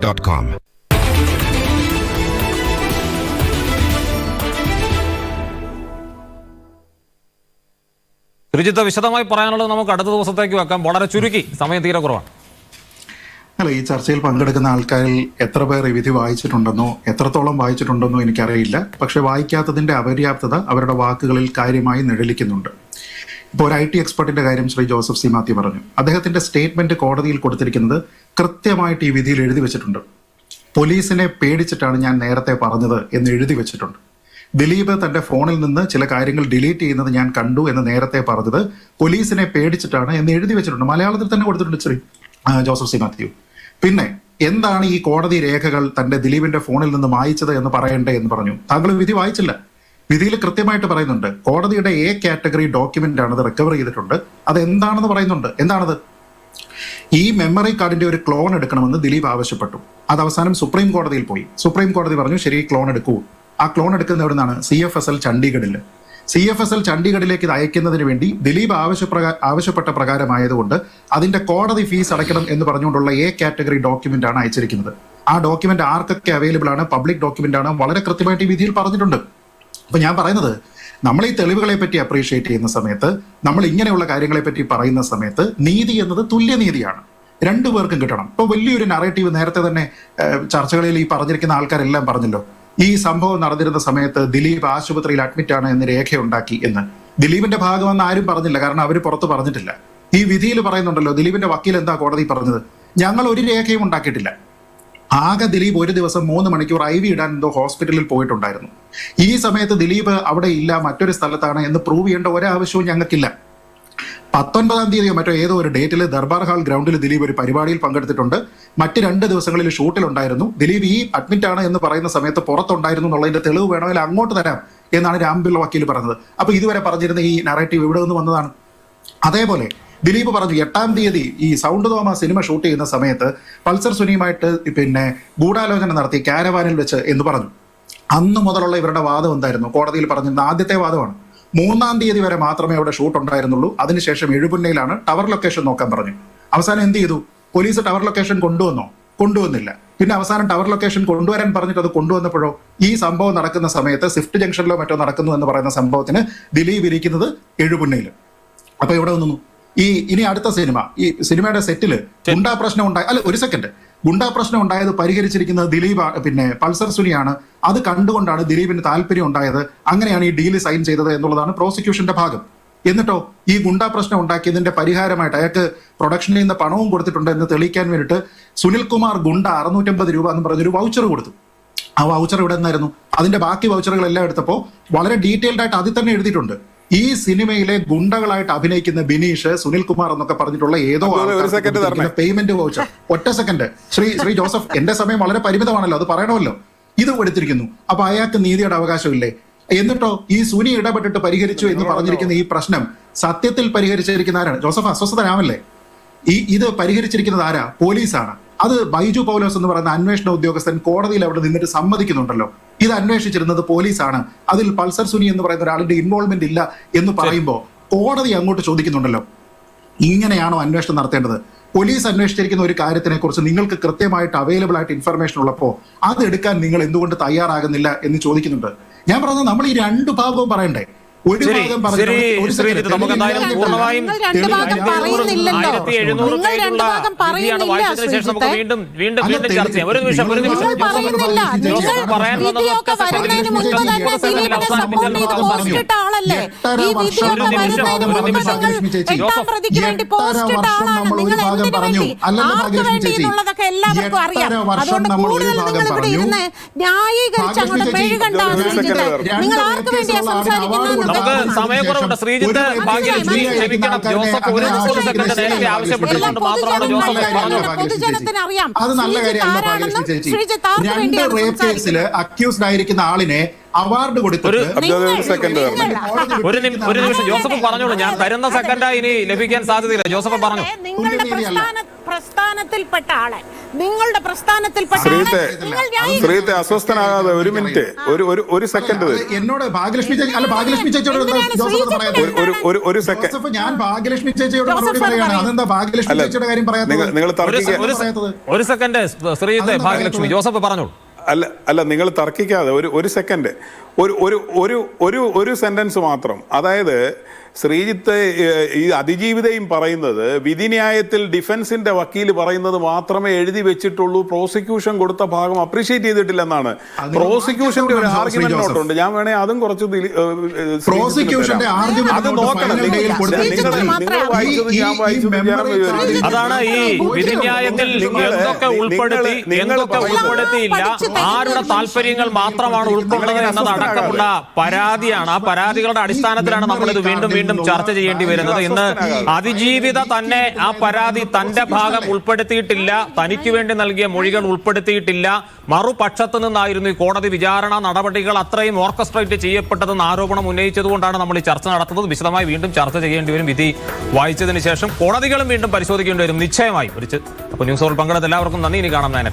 com. രുചിത്ത് വിശദമായി പറയാനുള്ളത് നമുക്ക് അടുത്ത ദിവസത്തേക്ക് വെക്കാം. വളരെ ചുരുക്കി. സമയം തീരെ കുറവാണ്. അല്ല ഈ ചർച്ചയിൽ പങ്കെടുക്കുന്ന ആൾക്കാരിൽ എത്ര പേർ ഈ വിധി വായിച്ചിട്ടുണ്ടെന്നോ എത്രത്തോളം വായിച്ചിട്ടുണ്ടെന്നോ എനിക്കറിയില്ല. പക്ഷെ വായിക്കാത്തതിന്റെ അപര്യാപ്തത അവരുടെ വാക്കുകളിൽ കാര്യമായി നിഴലിക്കുന്നുണ്ട്. ഇപ്പോൾ ഒരു ഐ ടി എക്സ്പെർട്ടിന്റെ കാര്യം ശ്രീ ജോസഫ് സി മാത്യു പറഞ്ഞു. അദ്ദേഹത്തിന്റെ സ്റ്റേറ്റ്മെന്റ് കോടതിയിൽ കൊടുത്തിരിക്കുന്നത് കൃത്യമായിട്ട് ഈ വിധിയിൽ എഴുതി വെച്ചിട്ടുണ്ട്. പോലീസിനെ പേടിച്ചിട്ടാണ് ഞാൻ നേരത്തെ പറഞ്ഞത് എന്ന് എഴുതി വെച്ചിട്ടുണ്ട്. ദിലീപ് തന്റെ ഫോണിൽ നിന്ന് ചില കാര്യങ്ങൾ ഡിലീറ്റ് ചെയ്യുന്നത് ഞാൻ കണ്ടു എന്ന് നേരത്തെ പറഞ്ഞത് പോലീസിനെ പേടിച്ചിട്ടാണ് എന്ന് എഴുതി വെച്ചിട്ടുണ്ട്. മലയാളത്തിൽ തന്നെ കൊടുത്തിട്ടുണ്ട് ശ്രീ ജോസഫ് സി മാത്യു. പിന്നെ എന്താണ് ഈ കോടതി രേഖകൾ തന്റെ ദിലീപിന്റെ ഫോണിൽ നിന്ന് വായിച്ചത് എന്ന് പറയണ്ടേ എന്ന് പറഞ്ഞു. താങ്കൾ വിധി വായിച്ചില്ല. വിധിയിൽ കൃത്യമായിട്ട് പറയുന്നുണ്ട്. കോടതിയുടെ എ കാറ്റഗറി ഡോക്യുമെന്റ് ആണ് അത് റിക്കവർ ചെയ്തിട്ടുണ്ട്. അത് എന്താണെന്ന് പറയുന്നുണ്ട്. എന്താണത്? ഈ മെമ്മറി കാർഡിന്റെ ഒരു ക്ലോൺ എടുക്കണമെന്ന് ദിലീപ് ആവശ്യപ്പെട്ടു. അത് അവസാനം സുപ്രീം കോടതിയിൽ പോയി. സുപ്രീം കോടതി പറഞ്ഞു ശരി ക്ലോൺ എടുക്കൂ. ആ ക്ലോൺ എടുക്കുന്ന എവിടെ നിന്നാണ് സി എഫ് എസ് എൽ ചണ്ഡീഗഡിൽ സി എഫ് എസ് എൽ ചണ്ഡീഗഡിലേക്ക് ഇത് അയക്കുന്നതിന് വേണ്ടി ദിലീപ് ആവശ്യപ്രകാ ആവശ്യപ്പെട്ട പ്രകാരമായതുകൊണ്ട് അതിന്റെ കോടതി ഫീസ് അടയ്ക്കണം എന്ന് പറഞ്ഞുകൊണ്ടുള്ള എ കാറ്റഗറി ഡോക്യുമെന്റ് ആണ് അയച്ചിരിക്കുന്നത്. ആ ഡോക്യുമെന്റ് ആർക്കൊക്കെ അവൈലബിൾ ആണ്? പബ്ലിക് ഡോക്യുമെന്റ് ആണ്. വളരെ കൃത്യമായിട്ട് ഈ വിധിയിൽ പറഞ്ഞിട്ടുണ്ട്. അപ്പൊ ഞാൻ പറയുന്നത് നമ്മൾ ഈ തെളിവുകളെ പറ്റി അപ്രീഷിയേറ്റ് ചെയ്യുന്ന സമയത്ത് നമ്മൾ ഇങ്ങനെയുള്ള കാര്യങ്ങളെ പറ്റി പറയുന്ന സമയത്ത് നീതി എന്നത് തുല്യനീതിയാണ് രണ്ടു പേർക്കും കിട്ടണം. ഇപ്പൊ വലിയൊരു നറേറ്റീവ് നേരത്തെ തന്നെ ചർച്ചകളിൽ ഈ പറഞ്ഞിരിക്കുന്ന ആൾക്കാരെല്ലാം പറഞ്ഞല്ലോ. ഈ സംഭവം നടന്നിരുന്ന സമയത്ത് ദിലീപ് ആശുപത്രിയിൽ അഡ്മിറ്റ് ആണ് എന്ന് രേഖയുണ്ടാക്കി എന്ന്. ദിലീപിന്റെ ഭാഗമെന്ന് ആരും പറഞ്ഞില്ല കാരണം അവർ പുറത്ത് പറഞ്ഞിട്ടില്ല. ഈ വിധിയിൽ പറയുന്നുണ്ടല്ലോ ദിലീപിന്റെ വക്കീൽ എന്താ കോടതി പറഞ്ഞത്? ഞങ്ങൾ ഒരു രേഖയും ഉണ്ടാക്കിയിട്ടില്ല. ആകെ ദിലീപ് ഒരു ദിവസം മൂന്ന് മണിക്കൂർ ഐ വി ഇടാൻ എന്തോ ഹോസ്പിറ്റലിൽ പോയിട്ടുണ്ടായിരുന്നു. ഈ സമയത്ത് ദിലീപ് അവിടെ ഇല്ല മറ്റൊരു സ്ഥലത്താണ് എന്ന് പ്രൂവ് ചെയ്യേണ്ട ഒരാവശ്യവും ഞങ്ങൾക്കില്ല. പത്തൊൻപതാം തീയതിയോ മറ്റോ ഏതോ ഒരു ഡേറ്റിൽ ദർബാർ ഹാൾ ഗ്രൗണ്ടിൽ ദിലീപ് ഒരു പരിപാടിയിൽ പങ്കെടുത്തിട്ടുണ്ട്. മറ്റ് രണ്ട് ദിവസങ്ങളിൽ ഷൂട്ടിലുണ്ടായിരുന്നു ദിലീപ് ഈ അഡ്മിറ്റ് ആണ് എന്ന് പറയുന്ന സമയത്ത് പുറത്തുണ്ടായിരുന്നു എന്നുള്ളതിന്റെ തെളിവ് വേണമെങ്കിൽ അങ്ങോട്ട് തരാം എന്നാണ് രാംബിൽ വക്കീൽ പറഞ്ഞത്. അപ്പൊ ഇതുവരെ പറഞ്ഞിരുന്ന ഈ നറേറ്റീവ് ഇവിടെ നിന്ന് വന്നതാണ്. അതേപോലെ ദിലീപ് പറഞ്ഞു എട്ടാം തീയതി ഈ സൗണ്ട് തോമ സിനിമ ഷൂട്ട് ചെയ്യുന്ന സമയത്ത് പൾസർ സുനിയുമായിട്ട് പിന്നെ ഗൂഢാലോചന നടത്തി കാരവാനിൽ വെച്ച് എന്ന് പറഞ്ഞു. അന്ന് മുതലുള്ള ഇവരുടെ വാദം എന്തായിരുന്നു? കോടതിയിൽ പറഞ്ഞിരുന്ന ആദ്യത്തെ വാദമാണ്. മൂന്നാം തീയതി വരെ മാത്രമേ അവിടെ ഷൂട്ട് ഉണ്ടായിരുന്നുള്ളൂ. അതിനുശേഷം എഴുപുന്നയിലാണ് ടവർ ലൊക്കേഷൻ നോക്കാൻ പറഞ്ഞു. അവസാനം എന്ത് ചെയ്തു? പോലീസ് ടവർ ലൊക്കേഷൻ കൊണ്ടുവന്നോ? കൊണ്ടുവന്നില്ല. പിന്നെ അവസാനം ടവർ ലൊക്കേഷൻ കൊണ്ടുവരാൻ പറഞ്ഞിട്ട് അത് കൊണ്ടുവന്നപ്പോഴോ? ഈ സംഭവം നടക്കുന്ന സമയത്ത് സ്വിഫ്റ്റ് ജംഗ്ഷനിലോ മറ്റോ നടക്കുന്നു എന്ന് പറയുന്ന സംഭവത്തിന് ദിലീപ് ഇരിക്കുന്നത് എഴുപുന്നയിൽ അപ്പൊ ഇവിടെ നിന്നു ഈ ഇനി അടുത്ത സിനിമ ഈ സിനിമയുടെ സെറ്റിൽ ഗുണ്ടാ പ്രശ്നം ഉണ്ടായി അല്ല ഒരു സെക്കൻഡ് ഗുണ്ടാ പ്രശ്നം ഉണ്ടായത് പരിഹരിച്ചിരിക്കുന്നത് ദിലീപ് പിന്നെ പൾസർ സുനിയാണ്. അത് കണ്ടുകൊണ്ടാണ് ദിലീപിന് താല്പര്യം ഉണ്ടായത്. അങ്ങനെയാണ് ഈ ഡീൽ സൈൻ ചെയ്തത് എന്നുള്ളതാണ് പ്രോസിക്യൂഷന്റെ ഭാഗം. എന്നിട്ടോ ഈ ഗുണ്ടാ പ്രശ്നം ഉണ്ടാക്കിയതിന്റെ പരിഹാരമായിട്ട് അയാൾക്ക് പ്രൊഡക്ഷനിൽ നിന്ന് പണവും കൊടുത്തിട്ടുണ്ട് എന്ന് തെളിയിക്കാൻ വേണ്ടിയിട്ട് സുനിൽകുമാർ ഗുണ്ട അറുന്നൂറ്റമ്പത് രൂപ എന്ന് പറഞ്ഞൊരു വൗച്ചർ കൊടുത്തു. ആ വൗച്ചർ ഇവിടെ നിന്നായിരുന്നു? അതിന്റെ ബാക്കി വൗച്ചറുകളെല്ലാം എടുത്തപ്പോൾ വളരെ ഡീറ്റെയിൽഡ് ആയിട്ട് അതിൽ തന്നെ എഴുതിയിട്ടുണ്ട്. ഈ സിനിമയിലെ ഗുണ്ടകളായിട്ട് അഭിനയിക്കുന്ന ബിനീഷ് സുനിൽ കുമാർ എന്നൊക്കെ പറഞ്ഞിട്ടുള്ള ഏതോ. പേയ്മെന്റ് വൗച്ചർ ഒറ്റ സെക്കൻഡ് ശ്രീ ശ്രീ ജോസഫ് എന്റെ സമയം വളരെ പരിമിതമാണല്ലോ അത് പറയണമല്ലോ. ഇത് എടുത്തിരിക്കുന്നു അപ്പൊ അയാൾക്ക് നീതിയുടെ അവകാശമില്ലേ? എന്നിട്ടോ ഈ സുനി ഇടപെട്ടിട്ട് പരിഹരിച്ചു എന്ന് പറഞ്ഞിരിക്കുന്ന ഈ പ്രശ്നം സത്യത്തിൽ പരിഹരിച്ചിരിക്കുന്ന ആരാണ്? ജോസഫ് അസ്വസ്ഥനാവല്ലേ ഈ ഇത് പരിഹരിച്ചിരിക്കുന്നത് ആരാ? പോലീസാണ്. അത് ബൈജു പൗലോസ് എന്ന് പറയുന്ന അന്വേഷണ ഉദ്യോഗസ്ഥൻ കോടതിയിൽ അവിടെ നിന്നിട്ട് സമ്മതിക്കുന്നുണ്ടല്ലോ. ഇത് അന്വേഷിച്ചിരുന്നത് പോലീസാണ്. അതിൽ പൾസർ സുനി എന്ന് പറയുന്ന ഒരാളിന്റെ ഇൻവോൾവ്മെന്റ് ഇല്ല എന്ന് പറയുമ്പോൾ കോടതി അങ്ങോട്ട് ചോദിക്കുന്നുണ്ടല്ലോ. ഇങ്ങനെയാണോ അന്വേഷണം നടത്തേണ്ടത്? പോലീസ് അന്വേഷിച്ചിരിക്കുന്ന ഒരു കാര്യത്തിനെ കുറിച്ച് നിങ്ങൾക്ക് കൃത്യമായിട്ട് അവൈലബിൾ ആയിട്ട് ഇൻഫർമേഷൻ ഉള്ളപ്പോൾ അത് എടുക്കാൻ നിങ്ങൾ എന്തുകൊണ്ട് തയ്യാറാകുന്നില്ല എന്ന് ചോദിക്കുന്നുണ്ട്. ഞാൻ പറഞ്ഞത് നമ്മൾ ഈ രണ്ട് ഭാഗവും പറയണ്ടേ? ആയിരത്തി എഴുന്നൂറ് വിധിയാണ് വായിച്ചതിന് ശേഷം നമുക്ക് വീണ്ടും വീണ്ടും വീണ്ടും ചർച്ച. ചെയ്യാം ഒരു നിമിഷം. ഒരു നിമിഷം പറയാൻ. നിങ്ങൾ ആർക്ക് വേണ്ടിയാ സംസാരിക്കുന്നത് നമുക്ക് സമയക്കുറവുണ്ട്. ശ്രീജിത്ത് ഭാഗ്യലക്ഷ്മി ക്ഷമിക്കണം. ജോസഫ് ഒരു ഒരു സെക്കൻഡ് നേരത്തെ ആവശ്യപ്പെട്ടിട്ടുണ്ട്. മാത്രമാണ് ജോസഫ് പറഞ്ഞത്. അറിയാം. അത് നല്ല ശ്രീജിത്ത് ആരാണെന്നും ശ്രീജിത്ത്. ആർക്ക് വേണ്ടി വേണ്ടിയാണ് അക്യൂസ്ഡ് ആയിരിക്കുന്ന ആളിനെ അവാർഡ് കൊടുത്തിട്ട് ഒരു- സെക്കൻഡ് ഒരു നിമി- ഒരു നിമിഷം. ജോസഫ് പറഞ്ഞോളൂ. ഞാൻ തരുന്ന സെക്കൻഡായി ഇനി ലഭിക്കാൻ സാധ്യതയില്ല. ജോസഫ് പറഞ്ഞു. നിങ്ങളുടെ പ്രസ്ഥാന പ്രസ്ഥാനത്തിൽപ്പെട്ട ആളെ. നിങ്ങളുടെ പ്രസ്ഥാനത്തിൽപ്പെട്ട ശ്രീത്തെ നിങ്ങൾ ശ്രീത്തെ അസ്വസ്ഥനാകാതെ ഒരു മിനിറ്റ്. ഒരു ഒരു ഒരു സെക്കൻഡ് എന്നോട് ഭാഗ്യലക്ഷ്മി ചേച്ചി അല്ല ഭാഗ്യലക്ഷ്മി ചേച്ചിയോട് ഒരു ഒരു ഒരു ഒരു സെക്കൻഡ് ജോസഫ് ഞാൻ ഭാഗ്യലക്ഷ്മി ചേച്ചിയോട് മറുപടി പറയാണ്. അതെന്താ ഭാഗ്യലക്ഷ്മി ചേച്ചിയുടെ കാര്യം പറയാത്തത്? നിങ്ങൾ? ഒരു സെക്കൻഡ് ശ്രീത്തെ ഭാഗ്യലക്ഷ്മി ജോസഫ് പറഞ്ഞോളൂ. അല്ല അല്ല നിങ്ങൾ തർക്കിക്കാതെ ഒരു ഒരു സെക്കൻഡ് ഒരു ഒരു ഒരു ഒരു സെന്റൻസ് മാത്രം. അതായത് ശ്രീജിത്ത് ഈ അതിജീവിതയും പറയുന്നത് വിധിന്യായത്തിൽ ഡിഫൻസിന്റെ വക്കീൽ പറയുന്നത് മാത്രമേ എഴുതി വെച്ചിട്ടുള്ളൂ. പ്രോസിക്യൂഷൻ കൊടുത്ത ഭാഗം അപ്രീഷിയേറ്റ് ചെയ്തിട്ടില്ലെന്നാണ്. പ്രോസിക്യൂഷന്റെ ഒരു ആർഗ്യുമെന്റ് നോട്ടുണ്ട്. ഞാൻ വേണേ അതും കുറച്ച് അത് നോക്കണം അതാണ് ഈ വിധിന്യായത്തിൽ എന്തൊക്കെ ഉൾപ്പെടുത്തി എന്തൊക്കെ ഉൾപ്പെടുത്തിയില്ല? ആരുടെ താല്പര്യങ്ങൾ മാത്രമാണ് ഉൾക്കൊണ്ടത് എന്നതടക്കമുള്ള പരാതിയാണ്. ആ പരാതികളുടെ അടിസ്ഥാനത്തിലാണ് നമ്മൾ ഇത് വീണ്ടും വീണ്ടും ചർച്ച ചെയ്യേണ്ടി വരുന്നത് ഇന്ന് അതിജീവിത തന്നെ ആ പരാതി തന്റെ ഭാഗം ഉൾപ്പെടുത്തിയിട്ടില്ല തനിക്ക് വേണ്ടി നൽകിയ മൊഴികൾ ഉൾപ്പെടുത്തിയിട്ടില്ല. മറുപക്ഷത്ത് നിന്നായിരുന്നു ഈ കോടതി വിചാരണ നടപടികൾ അത്രയും ഓർക്കസ്ട്രേറ്റ് ചെയ്യപ്പെട്ടതെന്ന് ആരോപണം ഉന്നയിച്ചതുകൊണ്ടാണ് നമ്മൾ ഈ ചർച്ച നടത്തുന്നത്. വിശദമായി വീണ്ടും ചർച്ച ചെയ്യേണ്ടി വരും. വിധി വായിച്ചതിന് ശേഷം കോടതികളും വീണ്ടും പരിശോധിക്കേണ്ടി വരും. നിശ്ചയമായി. ഒരു അപ്പോൾ ന്യൂസ് ഹോൾ പങ്കെടുത്ത എല്ലാവർക്കും നന്ദി. ഇനി കാണാം ഞാൻ